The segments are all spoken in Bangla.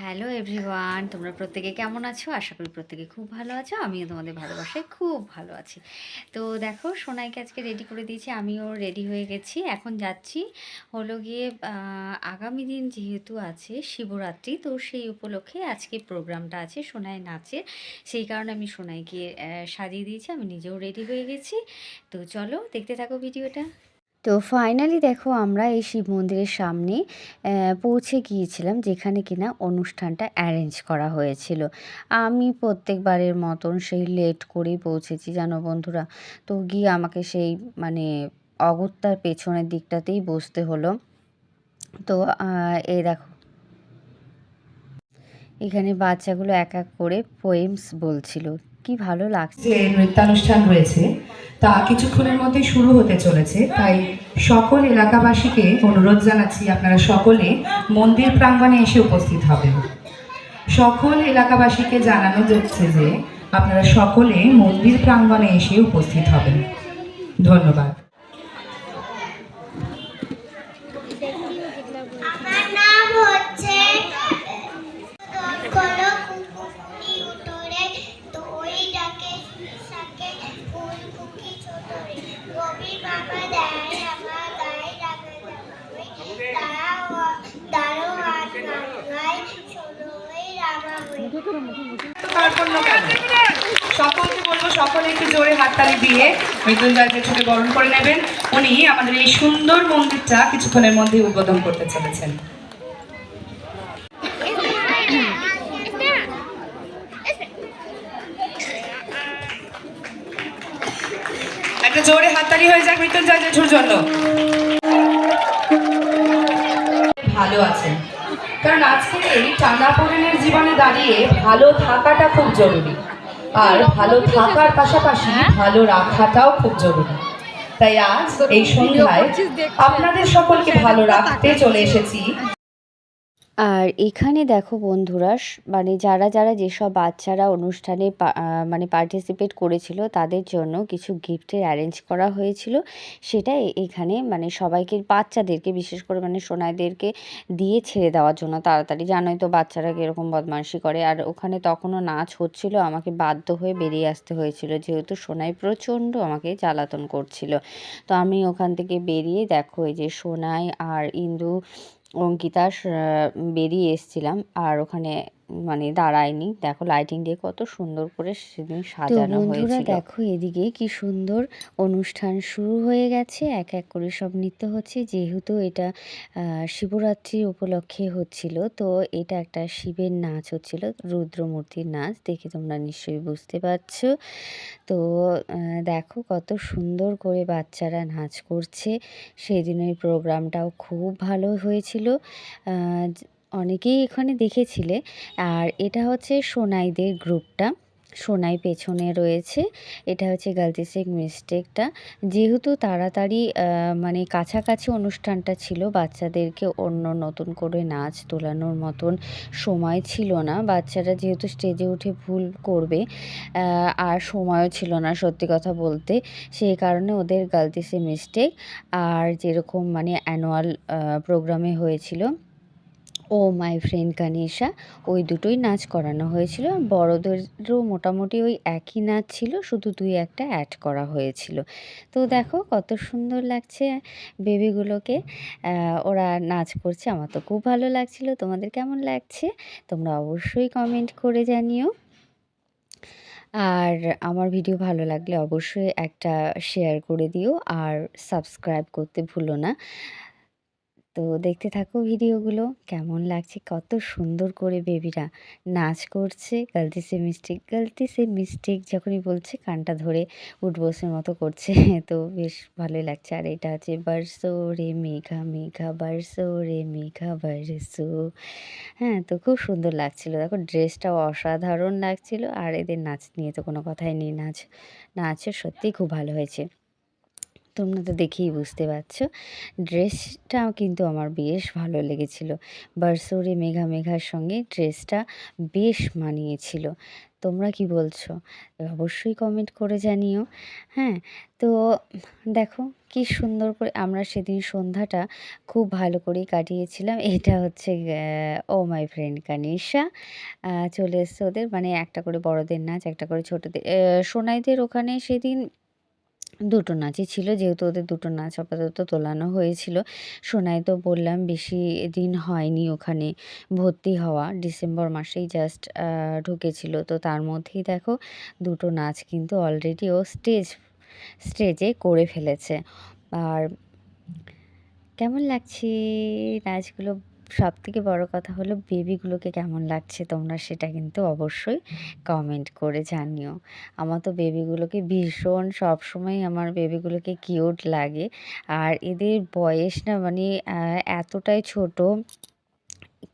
হ্যালো এভরিওয়ান তোমরা প্রত্যেকে কেমন আছো? আশা করি প্রত্যেকে খুব ভালো আছো। আমিও তোমাদের ভালোবাসায় খুব ভালো আছি। তো দেখো, সোনাইকে আজকে রেডি করে দিয়েছি। আমিও রেডি হয়ে গেছি। এখন যাচ্ছি হলো গিয়ে আগামী দিন যেহেতু আছে শিবরাত্রি, তো সেই উপলক্ষে আজকে প্রোগ্রামটা আছে সোনাই নাচের সেই কারণে আমি সোনাইকে সাজিয়ে দিয়েছি। আমি নিজেও রেডি হয়ে গেছি। তো চলো, দেখতে থাকো ভিডিওটা তো ফাইনালি দেখো আমরা এই শিব মন্দিরের সামনে পৌঁছে গিয়েছিলাম যেখানে কিনা অনুষ্ঠানটা অ্যারেঞ্জ করা হয়েছিল। আমি প্রত্যেকবারের মতন সেই লেট করেই পৌঁছেছি, জানো বন্ধুরা। তো গিয়ে আমাকে সেই মানে অগত্যার পেছনের দিকটাতেই বসতে হলো। তো এই দেখো। এখানে বাচ্চাগুলো এক এক করে পোয়েমস বলছিল। কি ভালো লাগছে। যে নৃত্যানুষ্ঠান রয়েছে, তা কিছুক্ষণের মধ্যে শুরু হতে চলেছে। তাই সকল এলাকাবাসীকে অনুরোধ জানাচ্ছি, আপনারা সকলে মন্দির প্রাঙ্গণে এসে উপস্থিত হবেন। সকল এলাকাবাসীকে জানানো যাচ্ছে যে আপনারা সকলে মন্দির প্রাঙ্গণে এসে উপস্থিত হবেন। ধন্যবাদ। মৃত্যুঞ্জয় বরণ করে নেবেন উনি আমাদের এই সুন্দর মন্দিরটা কিছুক্ষণের মধ্যে উদ্বোধন করতে একটা জোরে হাততালি হয়ে যাক মৃত্যুঞ্জয় জেঠুর জন্য। ভালো আছেন। কারণ আজকে এই টানাপোড়েনের জীবনে দাঁড়িয়ে ভালো থাকাটা খুব জরুরি। আর ভালো থাকার পাশাপাশি ভালো রাখাটাও খুব জরুরি। তাই আজ এই সন্ধ্যায় আপনাদের সকলকে ভালো রাখতে চলে এসেছি। আর এখানে দেখো বন্ধুরা মানে যারা যারা যেসব বাচ্চারা অনুষ্ঠানে মানে পার্টিসিপেট করেছিল, তাদের জন্য কিছু গিফটের অ্যারেঞ্জ করা হয়েছিল। সেটা এখানে মানে সবাইকে, বাচ্চাদেরকে বিশেষ করে মানে সোনাইদেরকে দিয়ে ছেড়ে দেওয়ার জন্য তাড়াতাড়ি। জানোই তো বাচ্চারা কীরকম বদমাইশি করে। আর ওখানে তখনও নাচ হচ্ছিল, আমাকে বাধ্য হয়ে বেরিয়ে আসতে হয়েছিল। যেহেতু সোনাই প্রচণ্ড আমাকে জ্বালাতন করছিল। তো আমি ওখান থেকে বেরিয়ে দেখো এই যে সোনাই আর ইন্দু অঙ্কিতা বেরিয়ে এসেছিলাম আর ওখানে মানে দাঁড়ায়নি। দেখো লাইটিং দিয়ে কত সুন্দর করে সেদিন সাজানো হয়েছিল। দেখো এদিকে কি সুন্দর অনুষ্ঠান শুরু হয়ে গেছে। এক এক করে সব নৃত্য হচ্ছে। যেহেতু এটা আহ, শিবরাত্রির উপলক্ষে হচ্ছিল তো এটা একটা শিবের নাচ হচ্ছিল রুদ্রমূর্তির নাচ। দেখে তোমরা নিশ্চয়ই বুঝতে পারছ। তো দেখো কত সুন্দর করে বাচ্চারা নাচ করছে। সেই দিনের প্রোগ্রামটাও খুব ভালো হয়েছিল। অনেকেই এখানে দেখেছিলে। আর এটা হচ্ছে সোনাইদের গ্রুপটা। সোনাই পেছনে রয়েছে। এটা হচ্ছে গার্লসেক মিস্টেকটা যেহেতু তাড়াতাড়ি মানে কাছাকাছি অনুষ্ঠানটা ছিল, বাচ্চাদেরকে অন্য নতুন করে নাচ তোলানোর মতন সময় ছিল না। বাচ্চারা যেহেতু স্টেজে উঠে ভুল করবে আর সময়ও ছিল না সত্যি কথা বলতে। সেই কারণে ওদের গালতিসে মিস্টেক আর যেরকম মানে অ্যানুয়াল প্রোগ্রামে হয়েছিল ও মাই ফ্রেন্ড কানিশা, ওই দুটোই নাচ করানো হয়েছিল। আর বড়দেরও মোটামুটি ওই একই নাচ ছিল, শুধু দুই একটা অ্যাড করা হয়েছিল। তো দেখো কত সুন্দর লাগছে বেবিগুলোকে। ওরা নাচ করছে, আমার তো খুব ভালো লাগছিল। তোমাদের কেমন লাগছে? তোমরা অবশ্যই কমেন্ট করে জানিও। আর আমার ভিডিও ভালো লাগলে অবশ্যই একটা শেয়ার করে দিও। আর সাবস্ক্রাইব করতে ভুলো না। তো দেখতে থাকো ভিডিওগুলো, কেমন লাগছে? কত সুন্দর করে বেবিরা নাচ করছে। গলতি সে মিস্টেক গলতি সে মিস্টেক যখনই বলছে, কানটা ধরে উঠবসের মতো করছে। তো বেশ ভালোই লাগছে। আর এটা হচ্ছে, বারসো রে মেঘা মেঘা, বারসো রে মেঘা, বারসো। হ্যাঁ তো খুব সুন্দর লাগছিল। দেখো ড্রেসটাও অসাধারণ লাগছিল। আর এদের নাচ নিয়ে তো কোনো কথাই নেই। নাচ নাচের সত্যিই খুব ভালো হয়েছে। তোমরা তো দেখেই বুঝতে পারছ। ড্রেসটা কিন্তু আমার বেশ ভালো লেগেছিল। বারসুরি মেঘা মেঘার সঙ্গে ড্রেসটা বেশ মানিয়েছিল। তোমরা কি বলছো? অবশ্যই কমেন্ট করে জানিও। হ্যাঁ তো দেখো কি সুন্দর করে আমরা সেদিন সন্ধ্যাটা খুব ভালো করেই কাটিয়েছিলাম। এটা হচ্ছে ও মাই ফ্রেন্ড কানিশা। চলে এসছে ওদের। মানে একটা করে বড়দের নাচ, একটা করে ছোটদের সোনাইদের ওখানে সেদিন দুটো নাচই ছিল, যেহেতু ওদের দুটো নাচ আপাতত তোলানো হয়েছিল। সোনাই তো বললাম বেশি দিন হয়নি ওখানে ভর্তি হওয়া, ডিসেম্বর মাসেই জাস্ট ঢুকেছিল। তো তার মধ্যেই দেখো দুটো নাচ কিন্তু অলরেডি ও স্টেজ স্টেজে করে ফেলেছে। আর কেমন লাগছে নাচগুলো সব থেকে বড় কথা হলো বেবিগুলোকে কেমন লাগছে তোমরা সেটা কিন্তু অবশ্যই কমেন্ট করে জানিও। আমার তো বেবিগুলোকে ভীষণ সবসময় আমার বেবিগুলোকে কিউট লাগে। আর এদের বয়স না মানে এতটাই ছোট,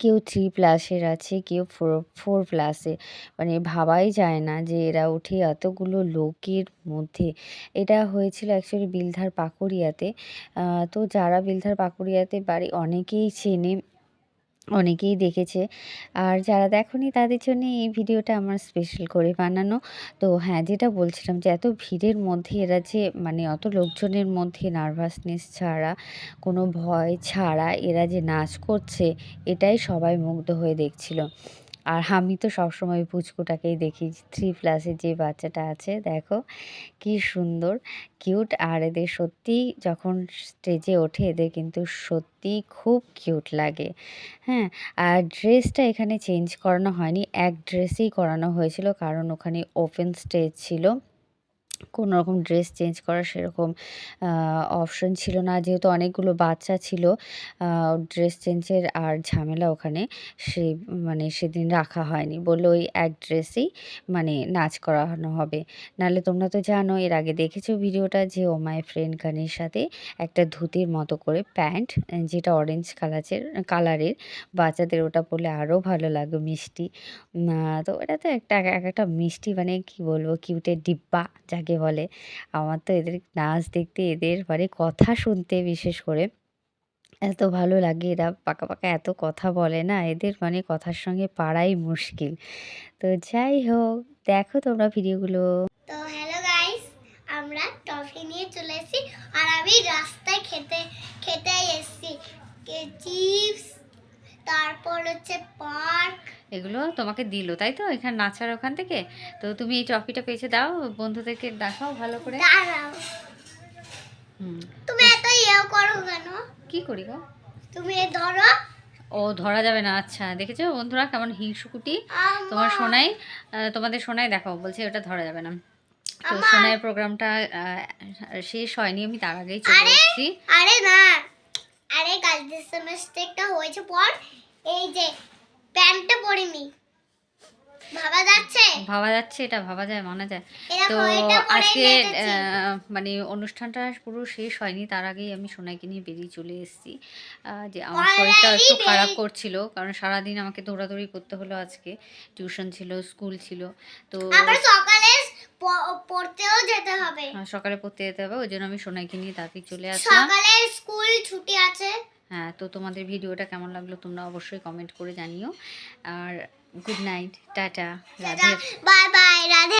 কেউ থ্রি প্লাসের আছে, কেউ ফোর ফোর প্লাসে মানে ভাবাই যায় না যে এরা উঠে এতগুলো লোকের মধ্যে। এটা হয়েছিল অ্যাকচুয়ালি বিলধার পাকুড়িয়াতে। তো যারা বিলধার পাকুড়িয়াতে বাড়ি অনেকেই চেনে। অনেকেই দেখেছে। আর যারা দেখনি তাদের জন্য এই ভিডিওটা আমার স্পেশাল করে বানানো। তো হ্যাঁ যেটা বলছিলাম যে এত ভিড়ের মধ্যে এরা যে মানে অত লোকজনের মধ্যে নার্ভাসনেস ছাড়া, কোনো ভয় ছাড়া এরা যে নাচ করছে, এটাই সবাই মুগ্ধ হয়ে দেখছিল। আর আমি তো সবসময় পুচকুটাকেই দেখি থ্রি প্লাসে যে বাচ্চাটা আছে, দেখো কি সুন্দর কিউট আর এদের সত্যি যখন স্টেজে ওঠে, এদের কিন্তু সত্যি খুব কিউট লাগে। হ্যাঁ আর ড্রেসটা এখানে চেঞ্জ করানো হয়নি, এক ড্রেসেই করানো হয়েছিল, কারণ ওখানে ওপেন স্টেজ ছিল। কোনো রকম ড্রেস চেঞ্জ করার সেরকম অপশন ছিল না। যেহেতু অনেকগুলো বাচ্চা ছিল ড্রেস চেঞ্জের আর ঝামেলা ওখানে সে মানে সেদিন রাখা হয়নি বলল ওই এক ড্রেসেই মানে নাচ করানো হবে। নাহলে তোমরা তো জানো, এর আগে দেখেছ ভিডিওটা যে ও মাই ফ্রেন্ড গানের সাথে একটা ধুতির মতো করে প্যান্ট, যেটা অরেঞ্জ কালারের কালারের বাচ্চাদের ওটা পরলে আরও ভালো লাগে মিষ্টি। তো এটা তো একটা, এক একটা মিষ্টি মানে কি বলব কিউটের ডিব্বা যাকে বলে। আমার তো এদের নাচ দেখতে, এদের মানে কথা শুনতে বিশেষ করে এত ভালো লাগে। এরা পাকা পাকা এত কথা বলে না, এদের মানে কথার সঙ্গে পারাই মুশকিল। তো যাই হোক, দেখো তোমরা ভিডিওগুলো। তো হ্যালো গাইস, আমরা টফি নিয়ে চলে এসেছি আর আমি রাস্তায় খেতে খেতে এসেছি। চিপস, তারপর হচ্ছে পার্ক এগুলো তোমাকে দিল তাই তো? এখানে নাচার ওখান থেকে? তো তুমি এই ট্রফিটা পেয়েছে দাও বন্ধুদেরকে দেখাও ভালো করে। তুমি এত ইয়ে করো কেন? কি করি গো? তুমি এ ধরো। ও ধরা যাবে না আচ্ছা। দেখেছ বন্ধুরা কেমন হিংসুকুটি? তোমার সোনাই তোমাদের সোনাই দেখাও বলছে ওটা ধরা যাবে না। তো সোনাইয়ের প্রোগ্রামটা শেষ হয়নি আমি তার আগেই চলে এসেছি। আরে না। আরে কালকের সেমেস্টারটা হয়েছে পর এই যে প্যান্টটা পরিনি ভাবা যাচ্ছে? ভাবা যাচ্ছে এটা ভাবা যায় মানা যায়। তো আজকে মানে অনুষ্ঠানটা পুরো শেষ হয়নি তার আগেই আমি সোনাইকে নিয়ে বেরিয়ে চলে এসেছি। যে আমার শরীরটা একটু খারাপ করছিল কারণ সারাদিন আমাকে দৌড়াদৌড়ি করতে হলো আজকে। টিউশন ছিল স্কুল ছিল তো সকালে পড়তেও যেতে হবে। সকালে পড়তে যেতে হবে ওই জন্য আমি সোনাইকে নিয়ে তাড়াতাড়ি চলে আসলাম। সকালে স্কুল ছুটি আছে। হ্যাঁ তো তোমাদের ভিডিওটা কেমন লাগল তোমরা অবশ্যই কমেন্ট করে জানিও। আর good night tata Radhe. Bye bye Radhe.